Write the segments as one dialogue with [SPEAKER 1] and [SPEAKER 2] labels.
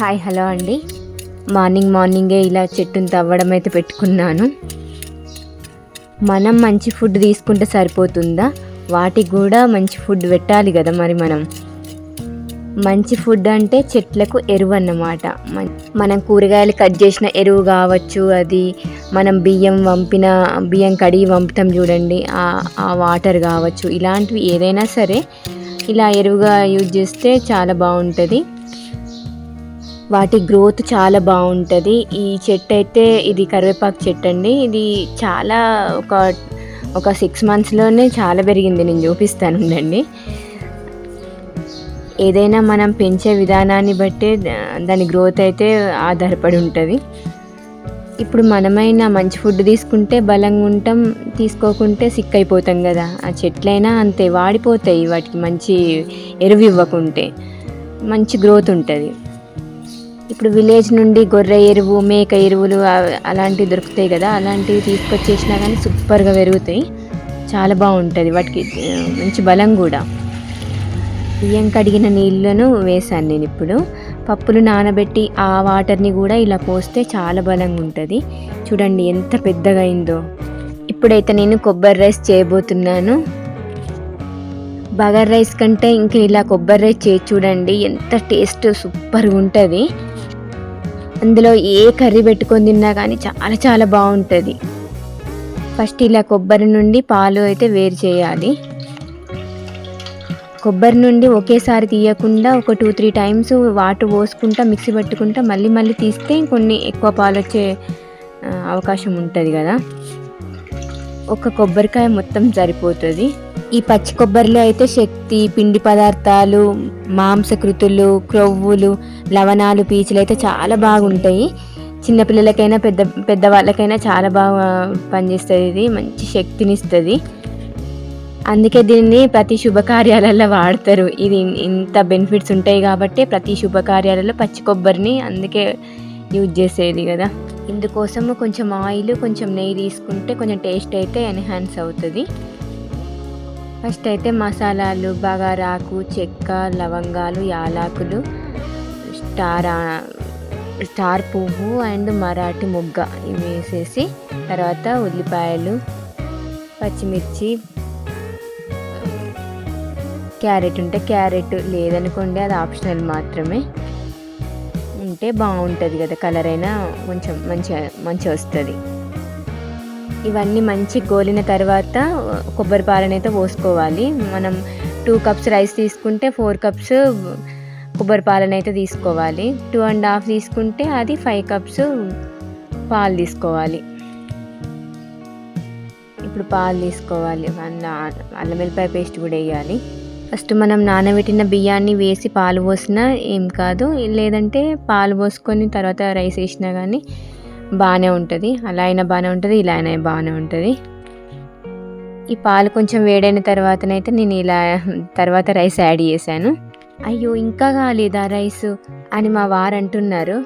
[SPEAKER 1] Hi hello అండి. Morning మార్నింగే ఇలా చెట్టును తవ్వడం అయితే పెట్టుకున్నాను. మనం మంచి ఫుడ్ తీసుకుంటే సరిపోతుందా? వాటికి కూడా మంచి ఫుడ్ పెట్టాలి కదా మరి మనం. మంచి ఫుడ్ అంటే చెట్లకు ఎరువు అన్నమాట. మనం కూరగాయలు కట్ చేసిన ఎరువు కావచ్చు అది మనం బియ్యం వంపిన బియ్యం కడిగి వంపుతాం చూడండి ఆ వాటర్ కావచ్చు ఇలాంటివి ఏదైనా సరే ఇలా ఎరువుగా యూజ్ చేస్తే చాలా బాగుంటుంది. వాటి గ్రోత్ చాలా బాగుంటుంది. ఈ చెట్టు అయితే ఇది కరివేపాకు చెట్టు అండి ఇది చాలా ఒక ఒక సిక్స్ మంత్స్లోనే చాలా పెరిగింది. నేను చూపిస్తాను ఉండండి. ఏదైనా మనం పెంచే విధానాన్ని బట్టే దాని గ్రోత్ అయితే ఆధారపడి ఉంటుంది. ఇప్పుడు మనమైనా మంచి ఫుడ్ తీసుకుంటే బలంగా ఉంటాం తీసుకోకుంటే సిక్ అయిపోతాం కదా. ఆ చెట్లైనా అంతే వాడిపోతాయి వాటికి మంచి ఎరువు ఇవ్వకుంటే. మంచి గ్రోత్ ఉంటుంది. ఇప్పుడు విలేజ్ నుండి గొర్రె ఎరువు మేక ఎరువులు అలాంటివి దొరుకుతాయి కదా అలాంటివి తీసుకొచ్చేసినా కానీ సూపర్గా పెరుగుతాయి. చాలా బాగుంటుంది వాటికి మంచి బలం కూడా. బియ్యం కడిగిన నీళ్ళను వేశాను నేను ఇప్పుడు. పప్పులు నానబెట్టి ఆ వాటర్ని కూడా ఇలా పోస్తే చాలా బలంగా ఉంటుంది. చూడండి ఎంత పెద్దగా అయిందో. ఇప్పుడైతే నేను కొబ్బరి రైస్ చేయబోతున్నాను. బగర్ రైస్ కంటే ఇంకా ఇలా కొబ్బరి రైస్ చేసి చూడండి ఎంత టేస్ట్ సూపర్గా ఉంటుంది. అందులో ఏ కర్రీ పెట్టుకొని తిన్నా కానీ చాలా చాలా బాగుంటుంది. ఫస్ట్ ఇలా కొబ్బరి నుండి పాలు అయితే వేరు చేయాలి. కొబ్బరి నుండి ఒకేసారి తీయకుండా ఒక టూ త్రీ టైమ్స్ వాటర్ పోసుకుంటా మిక్సీ పట్టుకుంటా మళ్ళీ మళ్ళీ తీస్తే కొన్ని ఎక్కువ పాలు వచ్చే అవకాశం ఉంటుంది కదా. ఒక కొబ్బరికాయ మొత్తం సరిపోతుంది. ఈ పచ్చి కొబ్బరిలో అయితే శక్తి పిండి పదార్థాలు మాంసకృతులు క్రొవ్వులు లవణాలు పీచులు అయితే చాలా బాగుంటాయి. చిన్నపిల్లలకైనా పెద్ద పెద్దవాళ్ళకైనా చాలా బాగా పనిచేస్తుంది ఇది. మంచి శక్తినిస్తుంది అందుకే దీన్ని ప్రతి శుభకార్యాలలో వాడతారు. ఇది ఇంత బెనిఫిట్స్ ఉంటాయి కాబట్టి ప్రతి శుభకార్యాలలో పచ్చి కొబ్బరిని అందుకే యూజ్ చేసేది కదా. ఇందుకోసము కొంచెం ఆయిల్ కొంచెం నెయ్యి తీసుకుంటే కొంచెం టేస్ట్ అయితే ఎన్హాన్స్ అవుతుంది. ఫస్ట్ అయితే మసాలాలు బగారాకు చెక్క లవంగాలు యాలకులు స్టార్ స్టార్ పువ్వు అండ్ మరాఠీ మొగ్గ ఇవి వేసేసి తర్వాత ఉల్లిపాయలు పచ్చిమిర్చి క్యారెట్ ఉంటే క్యారెట్ లేదనుకోండి అది ఆప్షనల్ మాత్రమే. ఉంటే బాగుంటుంది కదా కలర్ అయినా కొంచెం మంచిగా మంచిగా వస్తుంది. ఇవన్నీ మంచి గోలిన తర్వాత కొబ్బరి పాలనైతే పోసుకోవాలి. మనం టూ కప్స్ రైస్ తీసుకుంటే ఫోర్ కప్స్ కొబ్బరి పాలనైతే తీసుకోవాలి. టూ అండ్ హాఫ్ తీసుకుంటే అది ఫైవ్ కప్స్ పాలు తీసుకోవాలి. ఇప్పుడు పాలు తీసుకోవాలి. అందులో అల్లం వెల్లిపాయ పేస్ట్ కూడా వేయాలి. ఫస్ట్ మనం నానబెట్టిన బియ్యాన్ని వేసి పాలు పోసినా ఏం కాదు. లేదంటే పాలు పోసుకొని తర్వాత రైస్ వేసినా కానీ బాగానే ఉంటుంది. అలా అయినా బాగానే ఉంటుంది ఇలా అయినా బాగానే ఉంటుంది. ఈ పాలు కొంచెం వేడైన తర్వాతనైతే నేను ఇలా తర్వాత రైస్ యాడ్ చేశాను. అయ్యో ఇంకా కాలేదా రైస్ అని మా వారు అంటున్నారు.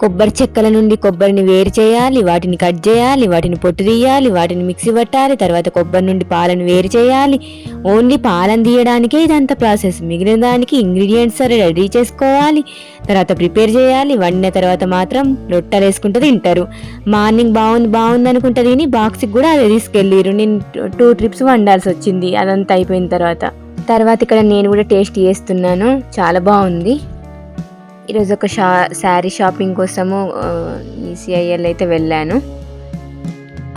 [SPEAKER 1] కొబ్బరి చెక్కల నుండి కొబ్బరిని వేరు చేయాలి వాటిని కట్ చేయాలి వాటిని పొట్టు తీయాలి వాటిని మిక్సీ పట్టాలి తర్వాత కొబ్బరి నుండి పాలను వేరు చేయాలి. ఓన్లీ పాలను తీయడానికే ఇదంతా ప్రాసెస్. మిగిలిన దానికి ఇంగ్రీడియంట్స్ సరే రెడీ చేసుకోవాలి. తర్వాత ప్రిపేర్ చేయాలి. వండిన తర్వాత మాత్రం రొట్టెలు వేసుకుంటూ తింటారు. మార్నింగ్ బాగుంది బాగుంది అనుకుంటా తిని బాక్స్కి కూడా అదే తీసుకెళ్ళిరు నేను టూ ట్రిప్స్ వండాల్సి వచ్చింది. అదంతా అయిపోయిన తర్వాత. తర్వాత ఇక్కడ నేను కూడా టేస్ట్ చేస్తున్నాను. చాలా బాగుంది. ఈరోజు ఒక షా శారీ షాపింగ్ కోసము ఈసీఐఎల్ అయితే వెళ్ళాను.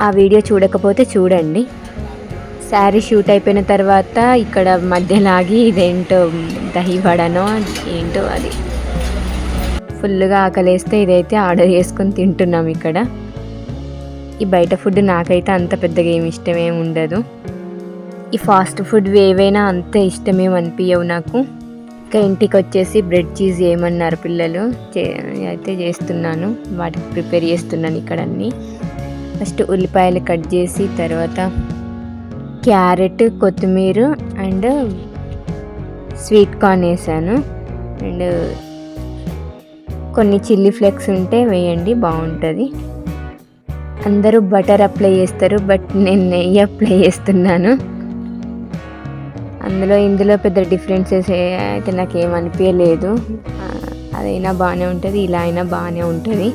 [SPEAKER 1] ఆ వీడియో చూడకపోతే చూడండి. శారీ షూట్ అయిపోయిన తర్వాత ఇక్కడ మధ్యలాగి ఇదేంటో దహివడనో ఏంటో అది. ఫుల్గా ఆకలేస్తే ఇదైతే ఆర్డర్ చేసుకొని తింటున్నాం ఇక్కడ. ఈ బయట ఫుడ్ నాకైతే అంత పెద్దగా ఏమి ఇష్టం ఏమి ఉండదు. ఈ ఫాస్ట్ ఫుడ్ ఏవైనా అంత ఇష్టమేం అనిపించవు నాకు. ఇంకా ఇంటికి వచ్చేసి బ్రెడ్ చీజ్ చేయమన్నారు పిల్లలు? చే అయితే చేస్తున్నాను. వాటికి ప్రిపేర్ చేస్తున్నాను ఇక్కడ అన్నీ ఫస్ట్ ఉల్లిపాయలు కట్ చేసి తర్వాత క్యారెట్ కొత్తిమీర అండ్ స్వీట్ కార్న్ వేసాను. అండ్ కొన్ని చిల్లీ ఫ్లేక్స్ ఉంటే వేయండి బాగుంటుంది. అందరూ బటర్ అప్లై చేస్తారు బట్ నేను నెయ్యి అప్లై చేస్తున్నాను. అందులో ఇందులో పెద్ద డిఫరెన్సెస్ అయితే నాకు ఏమనిపించలేదు అదైనా బాగానే ఉంటుంది ఇలా అయినా బాగానే ఉంటుంది.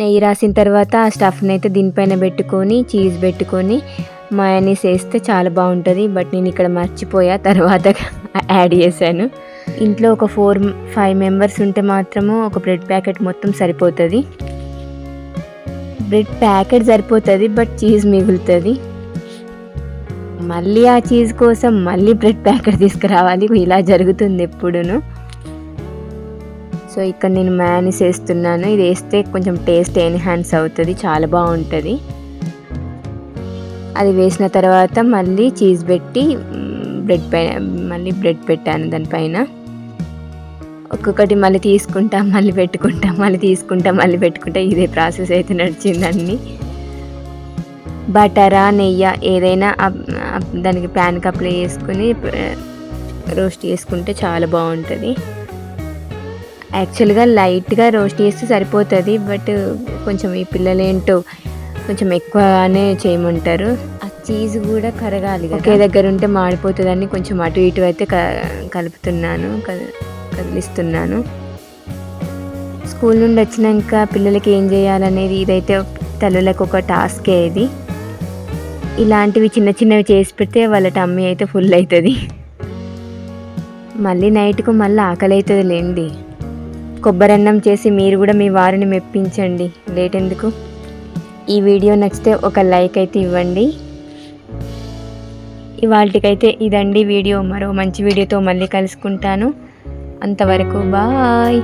[SPEAKER 1] నెయ్యి రాసిన తర్వాత ఆ స్టఫ్ని అయితే దీనిపైన పెట్టుకొని చీజ్ పెట్టుకొని మయనీస్ వేస్తే చాలా బాగుంటుంది. బట్ నేను ఇక్కడ మర్చిపోయా తర్వాత యాడ్ చేశాను. ఇంట్లో ఒక ఫోర్ ఫైవ్ మెంబర్స్ ఉంటే మాత్రము ఒక బ్రెడ్ ప్యాకెట్ మొత్తం సరిపోతుంది. బ్రెడ్ ప్యాకెట్ సరిపోతుంది బట్ చీజ్ మిగులుతుంది. మళ్ళీ ఆ చీజ్ కోసం మళ్ళీ బ్రెడ్ ప్యాకెట్ తీసుకురావాలి. ఇలా జరుగుతుంది ఎప్పుడును. సో ఇక్కడ నేను మ్యానిస్ వేస్తున్నాను. ఇది వేస్తే కొంచెం టేస్ట్ ఎన్హాన్స్ అవుతుంది. చాలా బాగుంటుంది. అది వేసిన తర్వాత మళ్ళీ చీజ్ పెట్టి బ్రెడ్ పైన మళ్ళీ బ్రెడ్ పెట్టాను దానిపైన. ఒక్కొక్కటి మళ్ళీ తీసుకుంటా మళ్ళీ పెట్టుకుంటా మళ్ళీ తీసుకుంటా మళ్ళీ పెట్టుకుంటా. ఇదే ప్రాసెస్ అయితే నడిచిందండి బటరా నెయ్యి ఏదైనా దానికి ప్యాన్కి అప్లై చేసుకుని రోస్ట్ చేసుకుంటే చాలా బాగుంటుంది. యాక్చువల్గా లైట్గా రోస్ట్ చేస్తే సరిపోతుంది బట్ కొంచెం ఈ పిల్లలు ఏంటో కొంచెం ఎక్కువగానే చేయమంటారు. ఆ చీజ్ కూడా కరగాలి ఒకే దగ్గర ఉంటే మాడిపోతుందని కొంచెం అటు ఇటు అయితే క- కలుపుతున్నాను కద- కదిలిస్తున్నాను. స్కూల్ నుండి వచ్చినాక పిల్లలకి ఏం చేయాలనేది ఇదైతే తల్లులకు ఒక టాస్కే ఇది. ఇలాంటివి చిన్న చిన్నవి చేసి పెడితే వాళ్ళ టమ్మీ అయితే ఫుల్ అవుతుంది. మళ్ళీ నైట్కు మళ్ళీ ఆకలి అవుతుంది లేండి. కొబ్బరన్నం చేసి మీరు కూడా మీ వారిని మెప్పించండి. లేట్ ఎందుకు? ఈ వీడియో నచ్చితే ఒక లైక్ అయితే ఇవ్వండి. ఇవాళకైతే ఇదండి వీడియో. మరో మంచి వీడియోతో మళ్ళీ కలుసుకుంటాను. అంతవరకు బాయ్